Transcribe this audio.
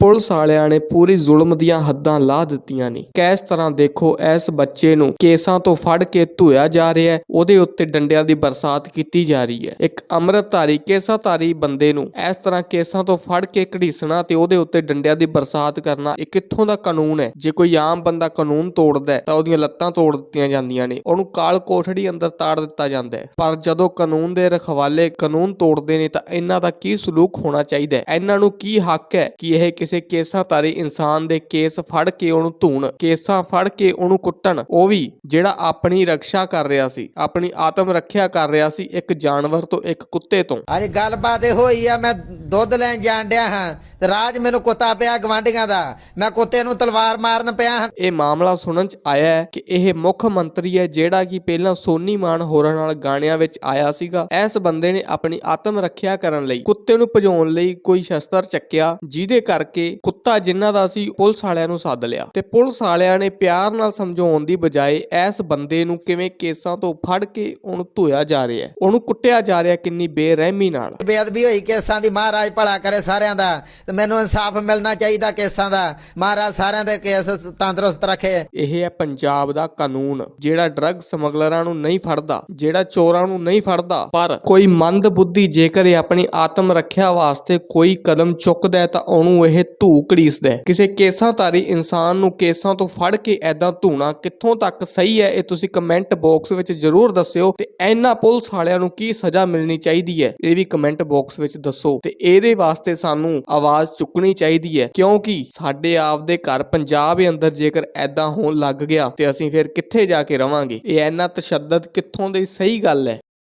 Police ਵਾਲਿਆਂ ਨੇ ਪੂਰੀ ਜ਼ੁਲਮ ਦੀਆਂ ਹੱਦਾਂ ਲਾ ਦਿੱਤੀਆਂ ਨੇ। ਕਿਸ ਤਰ੍ਹਾਂ ਦੇਖੋ, ਇਸ ਬੱਚੇ ਨੂੰ ਕੇਸਾਂ ਤੋਂ ਫੜ ਕੇ ਧੋਇਆ ਜਾ ਰਿਹਾ ਹੈ। ਉਹਦੇ ਉੱਤੇ ਡੰਡਿਆਂ ਦੀ ਬਰਸਾਤ ਕੀਤੀ ਜਾ ਰਹੀ ਹੈ। ਇੱਕ ਅੰਮ੍ਰਿਤਧਾਰੀ, ਕੇਸਾਧਾਰੀ ਬੰਦੇ ਨੂੰ ਇਸ ਤਰ੍ਹਾਂ ਕੇਸਾਂ ਤੋਂ ਫੜ ਕੇ ਘੜੀਸਣਾ ਤੇ ਉਹਦੇ ਉੱਤੇ ਡੰਡਿਆਂ ਦੀ ਬਰਸਾਤ ਕਰਨਾ ਇਹ ਕਿੱਥੋਂ ਦਾ ਕਾਨੂੰਨ ਹੈ? ਜੇ ਕੋਈ ਆਮ ਬੰਦਾ ਕਾਨੂੰਨ ਤੋੜਦਾ ਹੈ, ਤਾਂ ਉਹਦੀਆਂ ਲੱਤਾਂ ਤੋੜ ਦਿੱਤੀਆਂ ਜਾਂਦੀਆਂ ਨੇ। ਉਹਨੂੰ ਕਾਲ ਕੋਠੜੀ ਅੰਦਰ ਤਾੜ ਦਿੱਤਾ ਜਾਂਦਾ ਹੈ। ਪਰ ਜਦੋਂ ਕਾਨੂੰਨ ਦੇ ਰਖਵਾਲੇ ਕਾਨੂੰਨ ਤੋੜਦੇ ਨੇ, ਤਾਂ ਇਹਨਾਂ ਦਾ ਕੀ ਸਲੂਕ ਹੋਣਾ ਚਾਹੀਦਾ ਹੈ? ਇਹਨਾਂ ਨੂੰ ਕੀ ਹੱਕ ਹੈ ਕਿ ਇਹ ਕਿਸੇ ਕੇਸਾਧਾਰੀ ਇਨਸਾਨ ਦੇ ਕੇਸ ਫੜ ਕੇ ਉਹਨੂੰ ਧੂਣ, ਕੇਸਾਂ ਫੜ ਕੇ ਉਹਨੂੰ ਕੁੱਟਣ, ਉਹ ਵੀ ਜਿਹੜਾ ਆਪਣੀ ਰੱਖਿਆ ਕਰ ਰਿਹਾ ਸੀ, ਆਪਣੀ ਆਤਮ ਰੱਖਿਆ ਕਰ ਰਿਹਾ ਸੀ ਇੱਕ ਜਾਨਵਰ ਤੋਂ ਇੱਕ ਕੁੱਤੇ ਤੋਂ। ਅੱਜ ਗੱਲਬਾਤ ਇਹ ਹੋਈ ਆ, ਮੈਂ ਦੁੱਧ ਲੈਣ ਜਾਣ ਡਿਆ ਹਾਂ। ਤੇ ਰਾਜ ਮੈਨੂੰ ਕੁੱਤਾ ਪਿਆ ਗਵਾਂਢੀਆਂ ਦਾ। ਮੈਂ ਕੁੱਤੇ ਨੂੰ ਤਲਵਾਰ ਮਾਰਨ ਪਿਆ ਹਾਂ। ਇਹ ਮਾਮਲਾ ਸੁਣਨ ਚ ਆਇਆ ਹੈ ਕਿ ਇਹ ਮੁੱਖ ਮੰਤਰੀ ਹੈ ਜਿਹੜਾ ਕਿ ਪਹਿਲਾਂ ਸੋਨੀ ਮਾਨ ਹੋਰਾਂ ਨਾਲ ਗਾਣਿਆਂ ਵਿੱਚ ਆਇਆ ਸੀਗਾ। ਇਸ ਬੰਦੇ ਨੇ ਆਪਣੀ ਆਤਮ ਰੱਖਿਆ ਕਰਨ ਲਈ ਕੁੱਤੇ ਨੂੰ ਭਜਾਉਣ ਲਈ ਕੋਈ ਸ਼ਸਤਰ ਚੱਕਿਆ ਜਿਹਦੇ ਕਰਕੇ ਕੁੱਤਾ ਜਿਨ੍ਹਾਂ ਦਾ ਸੀ ਪੁਲਿਸ ਵਾਲਿਆਂ ਨੂੰ ਸੱਦ ਲਿਆ। ਤੇ ਪੁਲਿਸ ਵਾਲਿਆਂ ਨੇ ਪਿਆਰ ਨਾਲ ਸਮਝਾਉਣ ਦੀ ਬਜਾਏ ਇਸ ਬੰਦੇ ਨੂੰ ਕਿਵੇਂ ਕੇਸਾਂ ਤੋਂ ਫੜ ਕੇ ਉਹਨੂੰ ਧੋਇਆ ਜਾ ਰਿਹਾ ਹੈ। ਉਹਨੂੰ ਕੁੱਟਿਆ ਜਾ ਰਿਹਾ ਕਿੰਨੀ ਬੇਰਹਿਮੀ ਨਾਲ। ਬੇਅਦਬੀ ਹੋਈ ਕੇਸਾਂ ਦੀ ਮਹਾਰਾਜ ਭਲਾ ਕਰੇ ਸਾਰਿਆਂ ਦਾ। ਤੇ ਮੈਨੂੰ ਇਨਸਾਫ ਮਿਲਣਾ ਚਾਹੀਦਾ ਕੇਸਾਂ ਦਾ। ਮਹਾਰਾਜ ਸਾਰਿਆਂ ਦੇ ਕੇਸ ਤੰਦਰੁਸਤ ਰੱਖੇ। ਇਹ ਹੈ ਪੰਜਾਬ ਦਾ ਕਾਨੂੰਨ, ਜਿਹੜਾ ਡਰੱਗ ਸਮਗਲਰਾਂ ਨੂੰ ਨਹੀਂ ਫੜਦਾ, ਜਿਹੜਾ ਚੋਰਾਂ ਨੂੰ ਨਹੀਂ ਫੜਦਾ। ਪਰ ਕੋਈ ਮੰਦ ਬੁੱਧੀ ਜੇਕਰ ਇਹ ਆਪਣੀ ਆਤਮ ਰੱਖਿਆ ਵਾਸਤੇ ਕੋਈ ਕਦਮ ਚੁੱਕਦਾ ਹੈ, ਤਾਂ ਉਹਨੂੰ ਇਹ ਧੂ ਘੜੀਸਦਾ ਹੈ। ਕਿਸੇ ਕੇਸਾਂਧਾਰੀ ਇਨਸਾਨ ਨੂੰ ਕੇਸਾਂ ਤੋਂ ਫੜ ਕੇ ਐਦਾਂ ਧੂਣਾ ਕਿੱਥੋਂ ਤੱਕ ਸਹੀ ਹੈ, ਇਹ ਤੁਸੀਂ ਕਮੈਂਟ ਬਾਕਸ ਵਿੱਚ ਜਰੂਰ ਦੱਸਿਓ। ਤੇ ਇਹਨਾਂ ਪੁਲਿਸ ਵਾਲਿਆਂ ਨੂੰ ਕੀ ਸਜ਼ਾ ਮਿਲਣੀ ਚਾਹੀਦੀ ਹੈ, ਇਹ ਵੀ ਕਮੈਂਟ ਬਾਕਸ ਵਿੱਚ ਦੱਸੋ। ਤੇ ਇਹਦੇ ਵਾਸਤੇ ਸਾਨੂੰ ਆਵਾਜ਼ ਚੁੱਕਣੀ ਚਾਹੀਦੀ ਹੈ, ਕਿਉਂਕਿ ਸਾਡੇ ਆਪ ਦੇ ਘਰ ਪੰਜਾਬ ਦੇ ਅੰਦਰ ਜੇਕਰ ਐਦਾਂ ਹੋਣ ਲੱਗ ਗਿਆ ਤੇ ਅਸੀਂ ਫਿਰ ਕਿੱਥੇ ਜਾ ਕੇ ਰਵਾਂਗੇ? ਇਹ ਇੰਨਾ ਤਸ਼ੱਦਦ ਕਿੱਥੋਂ ਦੀ ਸਹੀ ਗੱਲ ਹੈ?